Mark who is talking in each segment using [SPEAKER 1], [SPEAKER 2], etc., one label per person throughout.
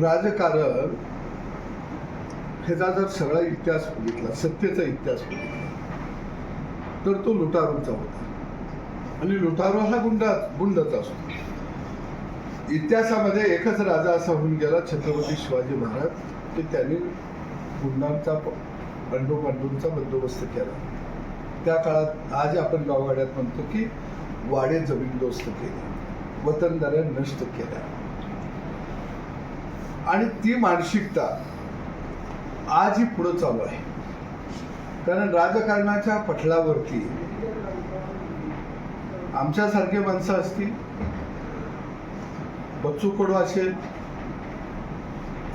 [SPEAKER 1] राजकारण ह्याचा जर सगळा इतिहास बघितला सत्तेचा इतिहास बघितला तर तो लुटारूचा होता. आणि लुटारू हा गुंडा गुंडच असतो. इतिहासामध्ये एकच राजा असा होऊन गेला छत्रपती शिवाजी महाराज की त्यांनी गुंडांचा बंडू बंडूंचा बंदोबस्त केला. त्या काळात आज आपण गावगाड्यात म्हणतो की वाडे जमीनदोस्त केले वतनदाऱ्या नष्ट केल्या. आणि ती मानसिकता आजही पुढं चालू आहे. कारण राजकारणाच्या पटलावरती आमच्यासारखे माणसं असतील बच्चू कडू असेल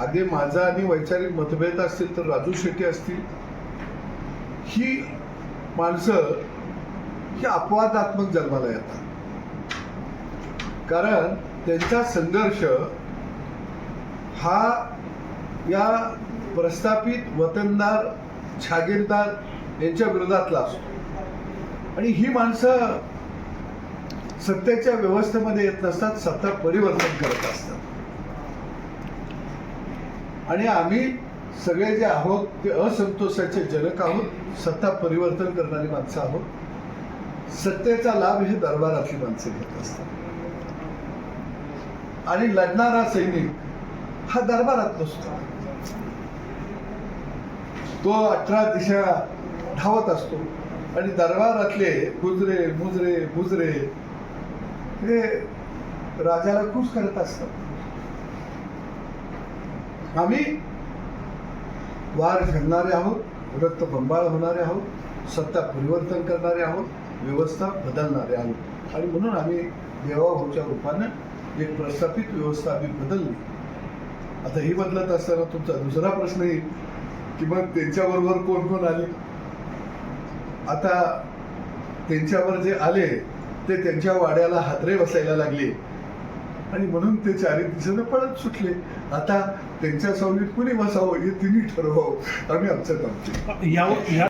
[SPEAKER 1] आधी माझा आणि वैचारिक मतभेद असतील तर राजू शेट्टी असतील ही माणसं ही अपवादात्मक जन्माला येतात. कारण त्यांचा संघर्ष हा या प्रस्थापित वतनदार छागीरदार यांच्या विरोधातला असतो. आणि ही माणसं सत्तेच्या व्यवस्थेमध्ये येत नसतात सत्ता परिवर्तन करत असतात. आणि आम्ही सगळे जे आहोत ते असंतोषाचे जनक आहोत सत्ता परिवर्तन करणारी माणसं आहोत. सत्तेचा लाभ हे दरबारातली माणसं घेत असतात. आणि लढणारा सैनिक हा दरबारात नसतो तो अठरा दिशा धावत असतो. आणि दरबारातले गुजरे मुजरे मुजरे हे राजाला खुश करत असतात. आम्ही वार फिरणारे आहोत रक्त बंबाळ होणारे आहोत सत्ता परिवर्तन करणारे आहोत व्यवस्था बदलणारे आहोत. आणि म्हणून आम्ही देवाभाऊच्या रूपानं एक प्रस्थापित व्यवस्था आम्ही बदलली. आता ही बदलत असताना तुमचा दुसरा प्रश्न येईल की मग त्यांच्याबरोबर कोण कोण आले? आता त्यांच्यावर जे आले ते त्यांच्या वाड्याला हादरे बसायला लागले. आणि म्हणून ते चारी दिशेनं पळत सुटले. आता त्यांच्या सावलीत कुणी बसावं हे तिन्ही ठरवावं. आम्ही आमचं काम
[SPEAKER 2] या